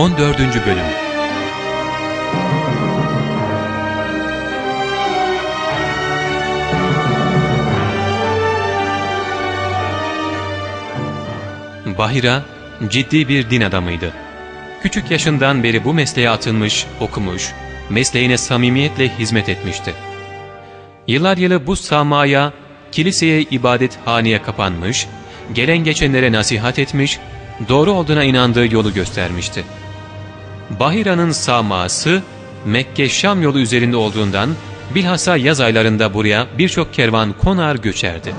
14. Bölüm Bahira ciddi bir din adamıydı. Küçük yaşından beri bu mesleğe atılmış, okumuş, mesleğine samimiyetle hizmet etmişti. Yıllar yılı bu samaya, kiliseye ibadet haneye kapanmış, gelen geçenlere nasihat etmiş, doğru olduğuna inandığı yolu göstermişti. Bahira'nın saması Mekke-Şam yolu üzerinde olduğundan bilhassa yaz aylarında buraya birçok kervan konar göçerdi.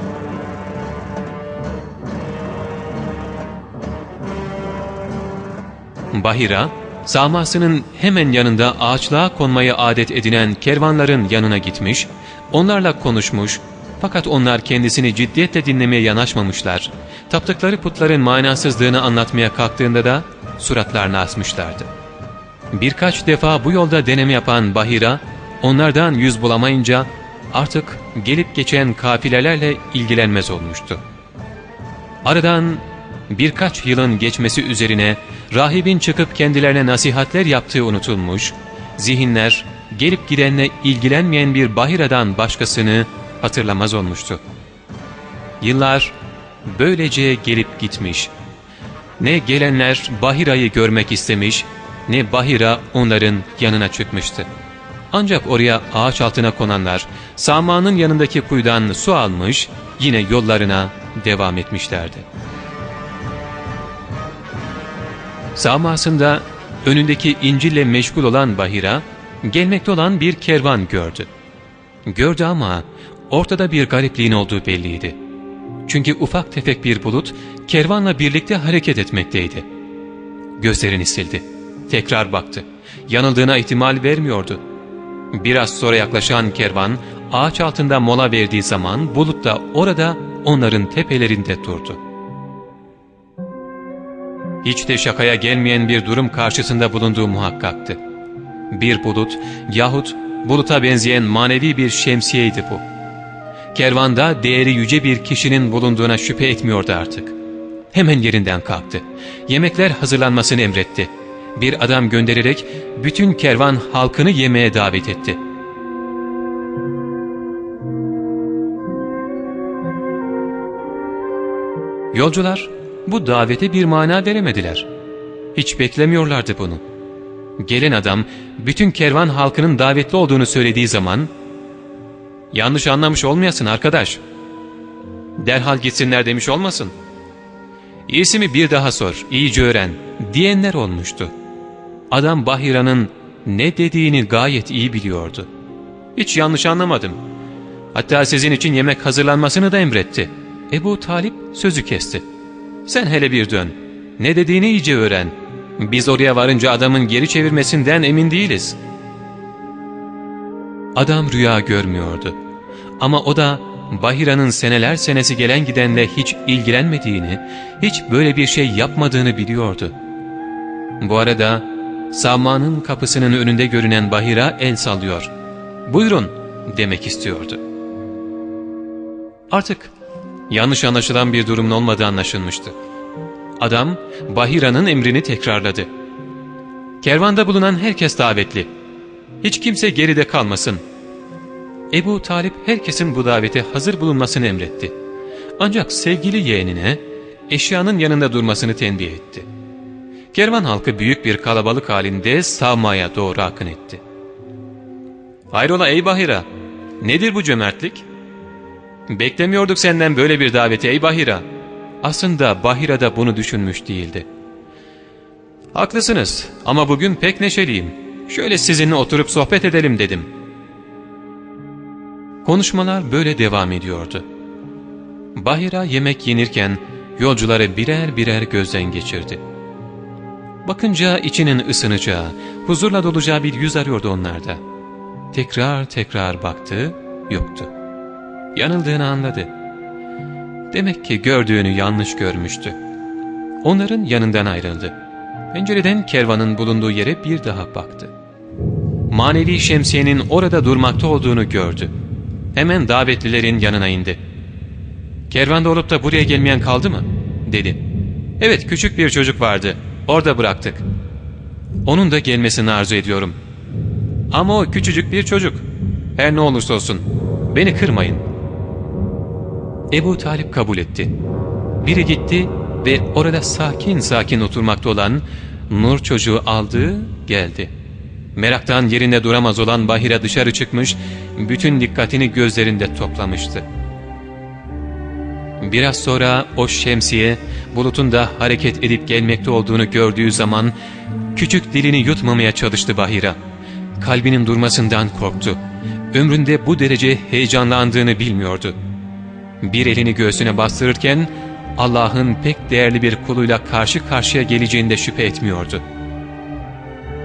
Bahira, samasının hemen yanında ağaçlığa konmayı adet edinen kervanların yanına gitmiş, onlarla konuşmuş fakat onlar kendisini ciddiyetle dinlemeye yanaşmamışlar. Taptıkları putların manasızlığını anlatmaya kalktığında da suratlarını asmışlardı. Birkaç defa bu yolda deneme yapan Bahira, onlardan yüz bulamayınca artık gelip geçen kafilelerle ilgilenmez olmuştu. Aradan birkaç yılın geçmesi üzerine rahibin çıkıp kendilerine nasihatler yaptığı unutulmuş, zihinler gelip gidenle ilgilenmeyen bir Bahira'dan başkasını hatırlamaz olmuştu. Yıllar böylece gelip gitmiş. Ne gelenler Bahira'yı görmek istemiş, ne Bahira onların yanına çıkmıştı. Ancak oraya ağaç altına konanlar, Sama'nın yanındaki kuyudan su almış, yine yollarına devam etmişlerdi. Samasında önündeki İncil'le meşgul olan Bahira, gelmekte olan bir kervan gördü. Gördü ama ortada bir garipliğin olduğu belliydi. Çünkü ufak tefek bir bulut kervanla birlikte hareket etmekteydi. Gözlerini sildi. Tekrar baktı. Yanıldığına ihtimal vermiyordu. Biraz sonra yaklaşan kervan ağaç altında mola verdiği zaman bulut da orada onların tepelerinde durdu. Hiç de şakaya gelmeyen bir durum karşısında bulunduğu muhakkaktı. Bir bulut yahut buluta benzeyen manevi bir şemsiyeydi bu. Kervanda değeri yüce bir kişinin bulunduğuna şüphe etmiyordu artık. Hemen yerinden kalktı. Yemekler hazırlanmasını emretti. Bir adam göndererek bütün kervan halkını yemeğe davet etti. Yolcular bu davete bir mana veremediler. Hiç beklemiyorlardı bunu. Gelen adam bütün kervan halkının davetli olduğunu söylediği zaman ''Yanlış anlamış olmayasın arkadaş. Derhal gitsinler demiş olmasın. İyisi mi bir daha sor, iyice öğren.'' diyenler olmuştu. Adam Bahira'nın ne dediğini gayet iyi biliyordu. Hiç yanlış anlamadım. Hatta sizin için yemek hazırlanmasını da emretti. Ebu Talip sözü kesti. Sen hele bir dön. Ne dediğini iyice öğren. Biz oraya varınca adamın geri çevirmesinden emin değiliz. Adam rüya görmüyordu. Ama o da Bahira'nın seneler senesi gelen gidenle hiç ilgilenmediğini, hiç böyle bir şey yapmadığını biliyordu. Bu arada Samma'nın kapısının önünde görünen Bahira el sallıyor. ''Buyurun'' demek istiyordu. Artık yanlış anlaşılan bir durumun olmadığı anlaşılmıştı. Adam Bahira'nın emrini tekrarladı. Kervanda bulunan herkes davetli. Hiç kimse geride kalmasın. Ebu Talip herkesin bu davete hazır bulunmasını emretti. Ancak sevgili yeğenine eşyanın yanında durmasını tembih etti. Kervan halkı büyük bir kalabalık halinde Savma'ya doğru akın etti. ''Hayrola ey Bahira, nedir bu cömertlik?'' ''Beklemiyorduk senden böyle bir daveti ey Bahira.'' Aslında Bahira da bunu düşünmüş değildi. ''Haklısınız ama bugün pek neşeliyim. Şöyle sizinle oturup sohbet edelim dedim.'' Konuşmalar böyle devam ediyordu. Bahira yemek yenirken yolcuları birer birer gözden geçirdi. Bakınca içinin ısınacağı, huzurla dolacağı bir yüz arıyordu onlarda. Tekrar tekrar baktı, yoktu. Yanıldığını anladı. Demek ki gördüğünü yanlış görmüştü. Onların yanından ayrıldı. Pencereden kervanın bulunduğu yere bir daha baktı. Manevi şemsiyenin orada durmakta olduğunu gördü. Hemen davetlilerin yanına indi. ''Kervanda olup da buraya gelmeyen kaldı mı?'' dedi. ''Evet küçük bir çocuk vardı. Orada bıraktık.'' Onun da gelmesini arzu ediyorum. Ama o küçücük bir çocuk. Her ne olursa olsun. Beni kırmayın. Ebu Talip kabul etti. Biri gitti ve orada sakin sakin oturmakta olan Nur çocuğu aldı, geldi. Meraktan yerinde duramaz olan Bahira dışarı çıkmış, bütün dikkatini gözlerinde toplamıştı. Biraz sonra o şemsiye bulutun da hareket edip gelmekte olduğunu gördüğü zaman küçük dilini yutmamaya çalıştı Bahira. Kalbinin durmasından korktu. Ömründe bu derece heyecanlandığını bilmiyordu. Bir elini göğsüne bastırırken Allah'ın pek değerli bir kuluyla karşı karşıya geleceğinde şüphe etmiyordu.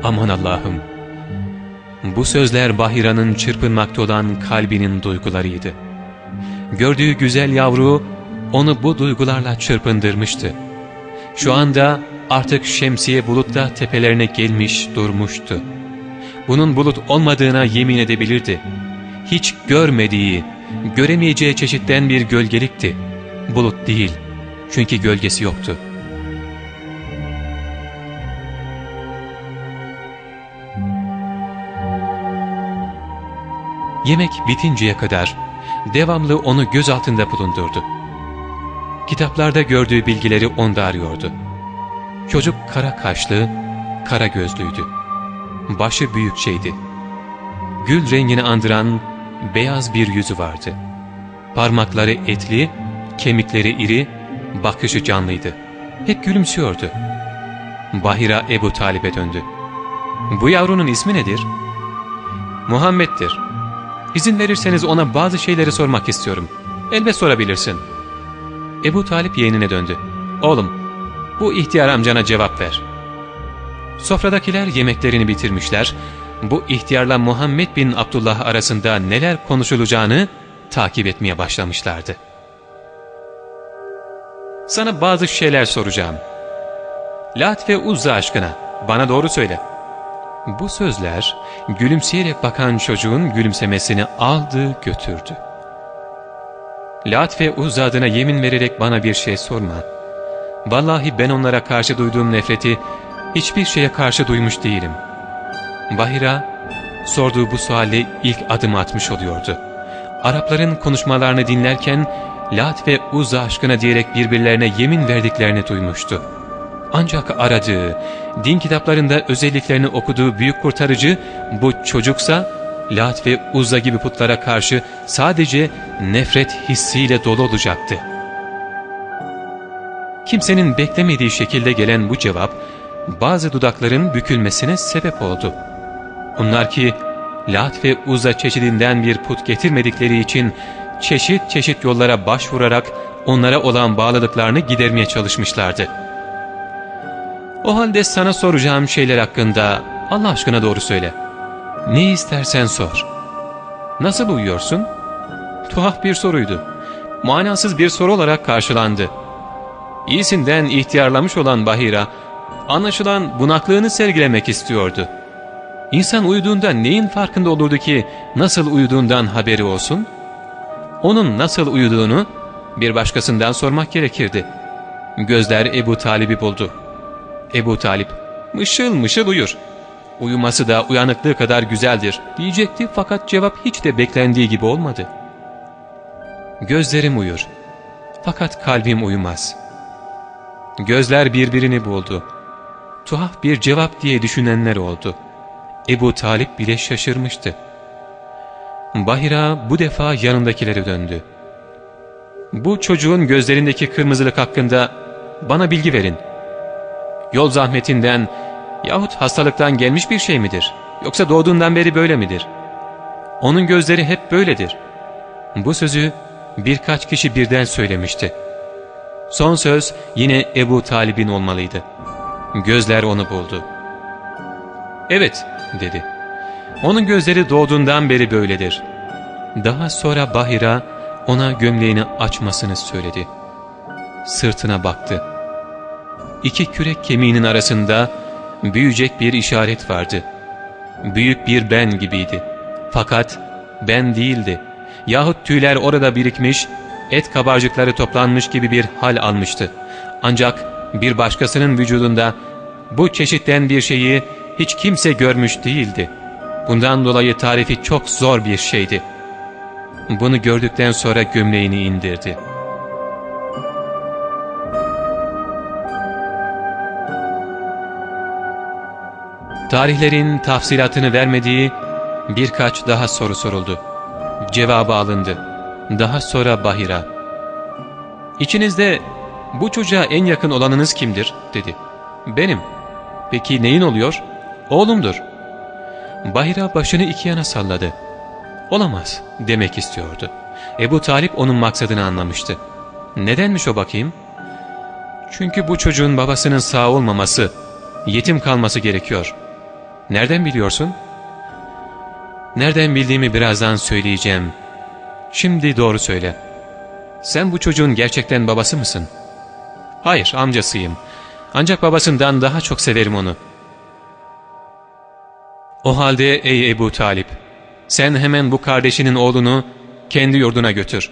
Aman Allah'ım! Bu sözler Bahira'nın çırpınmakta olan kalbinin duygularıydı. Gördüğü güzel yavru onu bu duygularla çırpındırmıştı. Şu anda artık şemsiye bulutta tepelerine gelmiş durmuştu. Bunun bulut olmadığına yemin edebilirdi. Hiç görmediği, göremeyeceği çeşitten bir gölgelikti. Bulut değil, çünkü gölgesi yoktu. Yemek bitinceye kadar devamlı onu göz altında bulundurdu. Kitaplarda gördüğü bilgileri onda arıyordu. Çocuk kara kaşlı, kara gözlüydü. Başı büyükçeydi. Gül rengini andıran beyaz bir yüzü vardı. Parmakları etli, kemikleri iri, bakışı canlıydı. Hep gülümsüyordu. Bahira Ebu Talib'e döndü. ''Bu yavrunun ismi nedir?'' ''Muhammed'dir. İzin verirseniz ona bazı şeyleri sormak istiyorum. Elbet sorabilirsin.'' Ebu Talip yeğenine döndü. ''Oğlum, bu ihtiyar amcana cevap ver.'' Sofradakiler yemeklerini bitirmişler, bu ihtiyarla Muhammed bin Abdullah arasında neler konuşulacağını takip etmeye başlamışlardı. Sana bazı şeyler soracağım. Lat ve Uzza aşkına bana doğru söyle. Bu sözler gülümseyerek bakan çocuğun gülümsemesini aldı götürdü. Lat ve Uzza adına yemin vererek bana bir şey sorma. Vallahi ben onlara karşı duyduğum nefreti hiçbir şeye karşı duymuş değilim. Bahira sorduğu bu sualle ilk adım atmış oluyordu. Arapların konuşmalarını dinlerken Lat ve Uzza aşkına diyerek birbirlerine yemin verdiklerini duymuştu. Ancak aradığı, din kitaplarında özelliklerini okuduğu büyük kurtarıcı bu çocuksa Lat ve Uzza gibi putlara karşı sadece nefret hissiyle dolu olacaktı. Kimsenin beklemediği şekilde gelen bu cevap bazı dudakların bükülmesine sebep oldu. Onlar ki Lat ve Uzza çeşidinden bir put getirmedikleri için çeşit çeşit yollara başvurarak onlara olan bağlılıklarını gidermeye çalışmışlardı. O halde sana soracağım şeyler hakkında Allah aşkına doğru söyle. Ne istersen sor. Nasıl uyuyorsun? Tuhaf bir soruydu. Manasız bir soru olarak karşılandı. İyisinden ihtiyarlamış olan Bahira, anlaşılan bunaklığını sergilemek istiyordu. İnsan uyuduğunda neyin farkında olurdu ki nasıl uyuduğundan haberi olsun? Onun nasıl uyuduğunu bir başkasından sormak gerekirdi. Gözler Ebu Talib'i buldu. Ebu Talip, mışıl mışıl uyur. Uyuması da uyanıklığı kadar güzeldir diyecekti fakat cevap hiç de beklendiği gibi olmadı. Gözlerim uyur. Fakat kalbim uyumaz. Gözler birbirini buldu. Tuhaf bir cevap diye düşünenler oldu. Ebu Talip bile şaşırmıştı. Bahira bu defa yanındakilere döndü. Bu çocuğun gözlerindeki kırmızılık hakkında bana bilgi verin. Yol zahmetinden yahut hastalıktan gelmiş bir şey midir? Yoksa doğduğundan beri böyle midir? Onun gözleri hep böyledir. Bu sözü birkaç kişi birden söylemişti. Son söz yine Ebu Talib'in olmalıydı. Gözler onu buldu. Evet dedi. Onun gözleri doğduğundan beri böyledir. Daha sonra Bahira ona gömleğini açmasını söyledi. Sırtına baktı. İki kürek kemiğinin arasında büyüyecek bir işaret vardı. Büyük bir ben gibiydi. Fakat ben değildi. Yahut tüyler orada birikmiş, et kabarcıkları toplanmış gibi bir hal almıştı. Ancak bir başkasının vücudunda bu çeşitten bir şeyi hiç kimse görmüş değildi. Bundan dolayı tarifi çok zor bir şeydi. Bunu gördükten sonra gömleğini indirdi. Tarihlerin tafsilatını vermediği birkaç daha soru soruldu. Cevabı alındı. Daha sonra Bahira. İçinizde bu çocuğa en yakın olanınız kimdir? dedi. Benim. Peki neyin oluyor? Oğlumdur. Bahira başını iki yana salladı. Olamaz demek istiyordu. Ebu Talip onun maksadını anlamıştı. Nedenmiş o bakayım? Çünkü bu çocuğun babasının sağ olmaması, yetim kalması gerekiyor. Nereden biliyorsun? Nereden bildiğimi birazdan söyleyeceğim. Şimdi doğru söyle. Sen bu çocuğun gerçekten babası mısın? Hayır, amcasıyım. Ancak babasından daha çok severim onu. O halde ey Ebu Talip, sen hemen bu kardeşinin oğlunu kendi yurduna götür.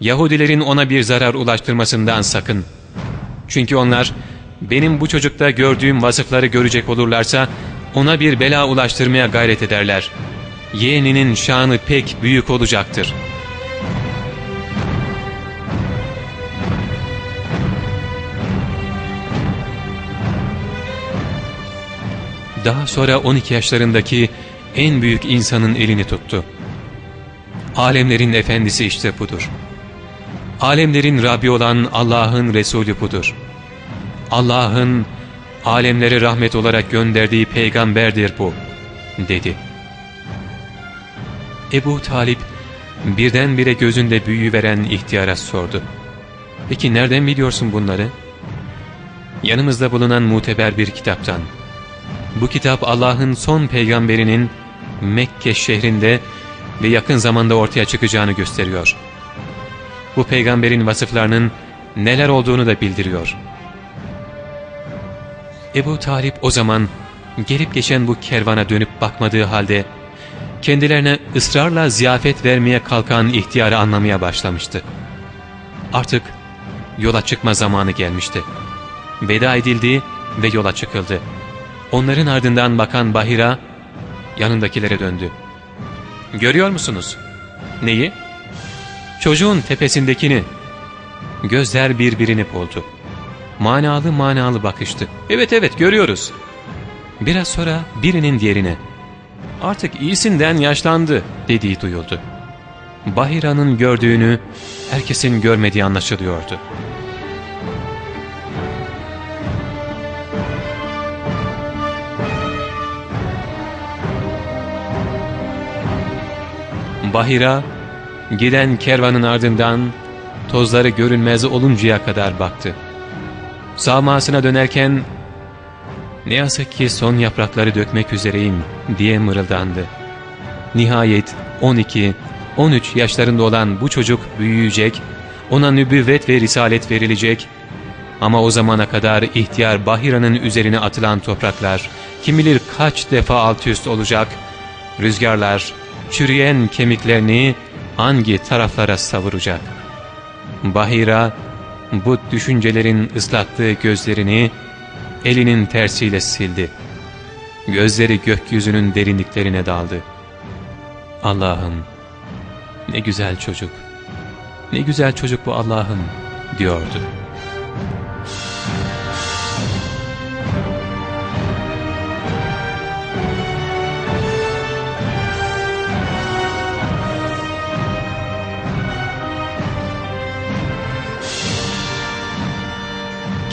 Yahudilerin ona bir zarar ulaştırmasından sakın. Çünkü onlar benim bu çocukta gördüğüm vasıfları görecek olurlarsa ona bir bela ulaştırmaya gayret ederler. Yeğeninin şanı pek büyük olacaktır. Daha sonra 12 yaşlarındaki en büyük insanın elini tuttu. Alemlerin efendisi işte budur. Alemlerin Rabbi olan Allah'ın Resulü budur. Allah'ın alemlere rahmet olarak gönderdiği peygamberdir bu, dedi. Ebu Talip birdenbire gözünde büyü veren ihtiyara sordu. Peki nereden biliyorsun bunları? Yanımızda bulunan muteber bir kitaptan. Bu kitap Allah'ın son peygamberinin Mekke şehrinde ve yakın zamanda ortaya çıkacağını gösteriyor. Bu peygamberin vasıflarının neler olduğunu da bildiriyor. Ebu Talip o zaman gelip geçen bu kervana dönüp bakmadığı halde kendilerine ısrarla ziyafet vermeye kalkan ihtiyarı anlamaya başlamıştı. Artık yola çıkma zamanı gelmişti. Veda edildi ve yola çıkıldı. Onların ardından bakan Bahira yanındakilere döndü. Görüyor musunuz? Neyi? Çocuğun tepesindekini. Gözler birbirini buldu. Manalı manalı bakıştı. Evet evet görüyoruz. Biraz sonra birinin diğerine. Artık iyisinden yaşlandı dediği duyuldu. Bahira'nın gördüğünü herkesin görmediği anlaşılıyordu. Bahira giden kervanın ardından tozları görünmez oluncaya kadar baktı. Sağmasına dönerken ne yazık ki son yaprakları dökmek üzereyim diye mırıldandı. Nihayet 12, 13 yaşlarında olan bu çocuk büyüyecek, ona nübüvvet ve risalet verilecek ama o zamana kadar ihtiyar Bahira'nın üzerine atılan topraklar kim bilir kaç defa alt üst olacak, rüzgarlar çürüyen kemiklerini hangi taraflara savuracak? Bahira bu düşüncelerin ıslattığı gözlerini elinin tersiyle sildi. Gözleri gökyüzünün derinliklerine daldı. Allah'ım ne güzel çocuk, ne güzel çocuk bu Allah'ım diyordu.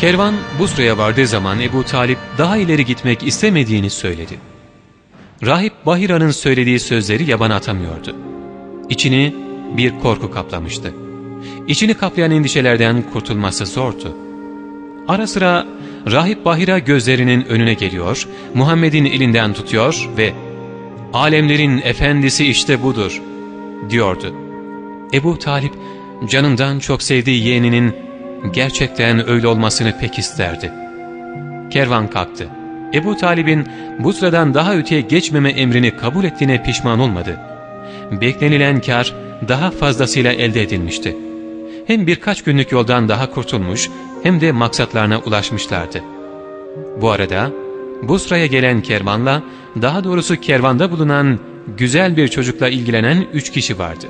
Kervan Busra'ya vardığı zaman Ebu Talip daha ileri gitmek istemediğini söyledi. Rahip Bahira'nın söylediği sözleri yabana atamıyordu. İçini bir korku kaplamıştı. İçini kaplayan endişelerden kurtulması zordu. Ara sıra Rahip Bahira gözlerinin önüne geliyor, Muhammed'in elinden tutuyor ve ''Alemlerin efendisi işte budur.'' diyordu. Ebu Talip canından çok sevdiği yeğeninin gerçekten öyle olmasını pek isterdi. Kervan kalktı. Ebu Talib'in bu sıradan daha öteye geçmeme emrini kabul ettiğine pişman olmadı. Beklenilen kar daha fazlasıyla elde edilmişti. Hem birkaç günlük yoldan daha kurtulmuş hem de maksatlarına ulaşmışlardı. Bu arada Busra'ya gelen kervanla, daha doğrusu kervanda bulunan güzel bir çocukla ilgilenen üç kişi vardı.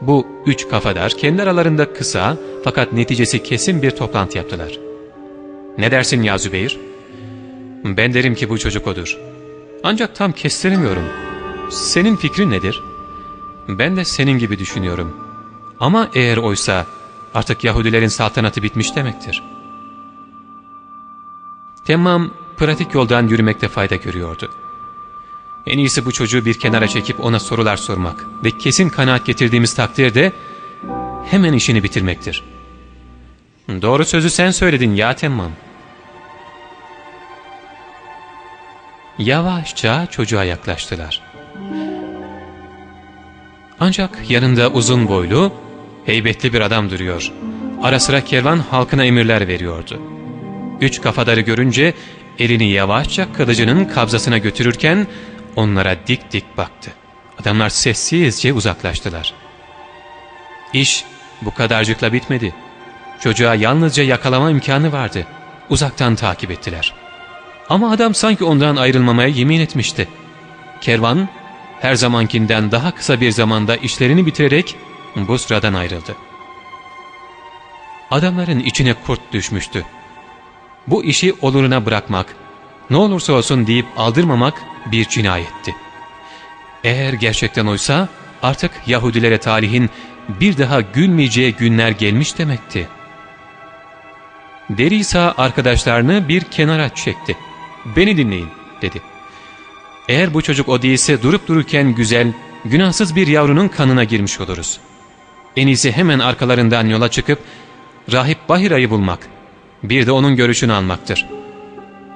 Bu üç kafadar kendi aralarında kısa fakat neticesi kesin bir toplantı yaptılar. ''Ne dersin ya Zübeyir?'' ''Ben derim ki bu çocuk odur. Ancak tam kestiremiyorum. Senin fikrin nedir?'' ''Ben de senin gibi düşünüyorum. Ama eğer oysa artık Yahudilerin saltanatı bitmiş demektir.'' Temmam pratik yoldan yürümekte fayda görüyordu. En iyisi bu çocuğu bir kenara çekip ona sorular sormak ve kesin kanaat getirdiğimiz takdirde hemen işini bitirmektir. Doğru sözü sen söyledin ya Temmam. Yavaşça çocuğa yaklaştılar. Ancak yanında uzun boylu, heybetli bir adam duruyor. Ara sıra kervan halkına emirler veriyordu. Üç kafadarı görünce elini yavaşça kılıcının kabzasına götürürken onlara dik dik baktı. Adamlar sessizce uzaklaştılar. İş bu kadarcıkla bitmedi. Çocuğa yalnızca yakalama imkanı vardı. Uzaktan takip ettiler. Ama adam sanki ondan ayrılmamaya yemin etmişti. Kervan her zamankinden daha kısa bir zamanda işlerini bitirerek bu sıradan ayrıldı. Adamların içine kurt düşmüştü. Bu işi oluruna bırakmak, ne olursa olsun deyip aldırmamak bir cinayetti. Eğer gerçekten oysa artık Yahudilere talihin bir daha gülmeyeceği günler gelmiş demekti. Derisa arkadaşlarını bir kenara çekti. ''Beni dinleyin.'' dedi. ''Eğer bu çocuk o değilse durup dururken güzel, günahsız bir yavrunun kanına girmiş oluruz. En iyisi hemen arkalarından yola çıkıp Rahip Bahira'yı bulmak, bir de onun görüşünü almaktır.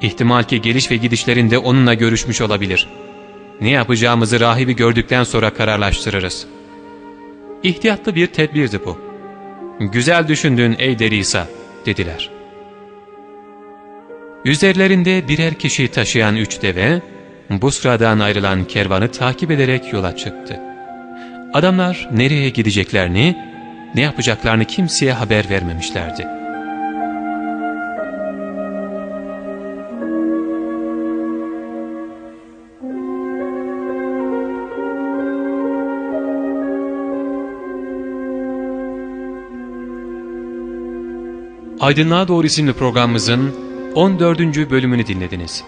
İhtimal ki geliş ve gidişlerinde onunla görüşmüş olabilir. Ne yapacağımızı rahibi gördükten sonra kararlaştırırız.'' İhtiyatlı bir tedbirdi bu. ''Güzel düşündün ey Derisa.'' dediler. Üzerlerinde birer kişi taşıyan üç deve, Busra'dan ayrılan kervanı takip ederek yola çıktı. Adamlar nereye gideceklerini, ne yapacaklarını kimseye haber vermemişlerdi. Aydınlığa Doğru isimli programımızın 14. bölümünü dinlediniz.